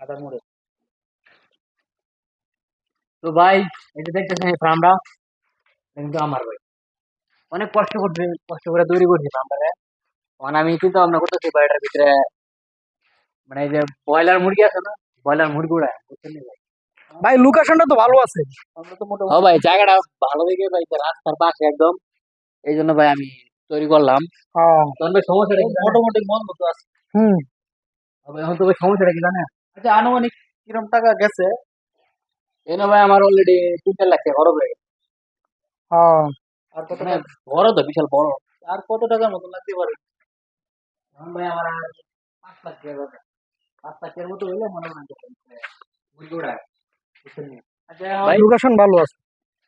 আদার মোড়ে। তো ভাই যে দেখতেছেন এই ফার্মটা কিন্তু আমার ভাই অনেক কষ্ট করছে কষ্ট করে তৈরি করছি ফার্মটারে তখন আমি চিন্তা ভাবনা করতেছি বাড়িটার ভিতরে মানে এই যে ব্রয়লার মুরগি আছে না ব্রয়লার মুরগি উড়ায় বুঝছেন ভাই? ভাই লোকেশনটা তো ভালো আছে। আমরা তো মোটামুটি ও ভাই জায়গাটা ভালো দেখে ভাই রাস্তার পাশে একদম। এই জন্য ভাই আমি তৈরি করলাম। হ্যাঁ। তখন ভাই সমস্যাটা কি মোটামুটি মন মতো আছে। হুম। ভাই, এখন তো ভাই সমস্যাটা কি জানেন? আচ্ছা আনুমানিক কিরম টাকা গেছে? এনে ভাই আমার অলরেডি তিন চার লাখ টাকা খরচ হয়ে গেছে। হ্যাঁ আর কত টাকা? বড় তো বিশাল বড়। আর কত টাকার মতো লাগতে পারে? এখন ভাই আমার আর পাঁচ লাখ টাকা। পাঁচ লাখ টাকার মতো হইলে মনে হয়? আচ্ছা ভাই, লোকেশন ভালো আছে।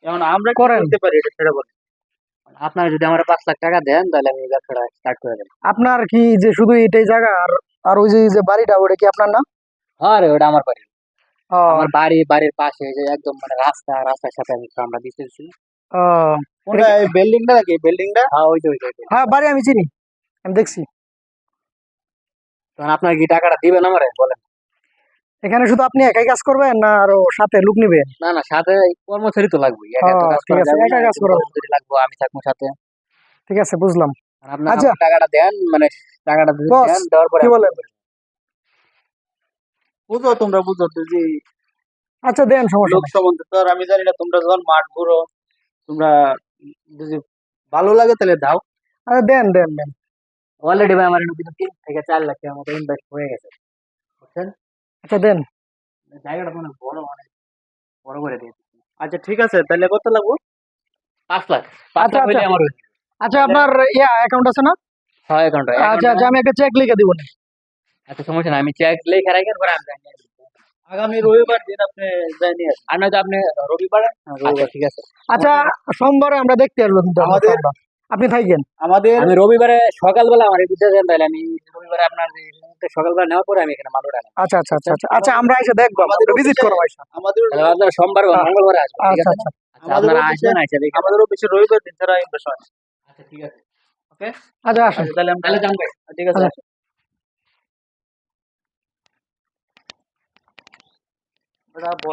এখন আমরা। করতে পারি এটা ছেড়ে বলেন। আপনারা যদি আমার পাঁচ লাখ টাকা দেন তাহলে আমি ব্যবসাটা স্টার্ট করে দেবো। আপনার কি যে শুধু এটাই জায়গা আর আর ওই যে যে বাড়িটা ওটা কি আপনার না হ্যাঁ রে ওটা আমার বাড়ি আমার বাড়ি বাড়ির পাশে যে একদম মানে রাস্তা রাস্তার সাথে আমি আমরা দিতেছি ও, কোনটা এই বিল্ডিংটা নাকি বিল্ডিংটা হ্যাঁ ওই যে ওই যে হ্যাঁ বাড়ি আমি চিনি। আমি দেখছি। তখন আপনার কি টাকাটা দিবেন আমারে? বলেন। এখানে শুধু আপনি একাই কাজ করবেন না আরও সাথে লোক নিবেন? না না সাথে কর্মচারী তো লাগবে একা তো কাজ করা যাবে একা কাজ করা। লাগবে আমি থাকব সাথে। ঠিক আছে বুঝলাম। আর আচ্ছা। টাকাটা দেন মানে টাকাটা দেন দেওয়ার পরে কি বলেন? বুঝো তোমরা বুঝো তো যে আচ্ছা দেন সমস্যা লোক সম্বন্ধে তো আর আমি জানি না তোমরা যখন মাঠ ঘুরো তোমরা যদি ভালো লাগে তাহলে দাও। আচ্ছা দেন দেন দেন। অলরেডি ভাই আমার কিন্তু তিন থেকে চার লাখ মতো ইনভেস্ট হয়ে গেছে বুঝছেন? আচ্ছা দেন। জায়গাটা বড় অনেক বড় করে দিয়েছে। আচ্ছা ঠিক আছে তাহলে কত লাগবে? পাঁচ লাখ পাঁচ আচ্ছা, লাখ হইলে আচ্ছা। আমার আচ্ছা আপনার ইয়া অ্যাকাউন্ট আছে না? ছয় অ্যাকাউন্ট আচ্ছা আচ্ছা আমি একটা চেক লিখে দিব না। আচ্ছা সমস্যা আমি চেক লেখা রাখেন পরে আমি জানিয়ে। আগামী রবিবার দিন আপনি আসবেন। আর নয়তো আপনি রবিবার? রবিবার ঠিক আছে। আচ্ছা সোমবারে আমরা দেখতে আসব কিন্তু আমাদের- আপনি থাকেন আমাদের আমি রবিবারে সকালবেলা আমার বুঝতে দেন তাহলে আমি রবিবারে আপনার যে মুহূর্তে সকালবেলা নেওয়ার পরে আমি এখানে মাল উঠাই আচ্ছা আচ্ছা আচ্ছা আচ্ছা। আচ্ছা আমরা এসে দেখব আমাদের ভিজিট অফিসে- করব এসে। আমাদের তাহলে আপনার সোমবার বা আচ্ছা। মঙ্গলবারে আসবেন ঠিক আচ্ছা আছে আচ্ছা। আচ্ছা আমাদের আপনারা অফিসে- আসবেন আইসা দেখে আমাদের অফিসে রবিবার দিন ছাড়া আচ্ছা ঠিক আছে। ওকে? আচ্ছা আসেন। আচ্ছা, তাহলে আমরা তাহলে জানবে ঠিক আছে আচ্ছা। আমরা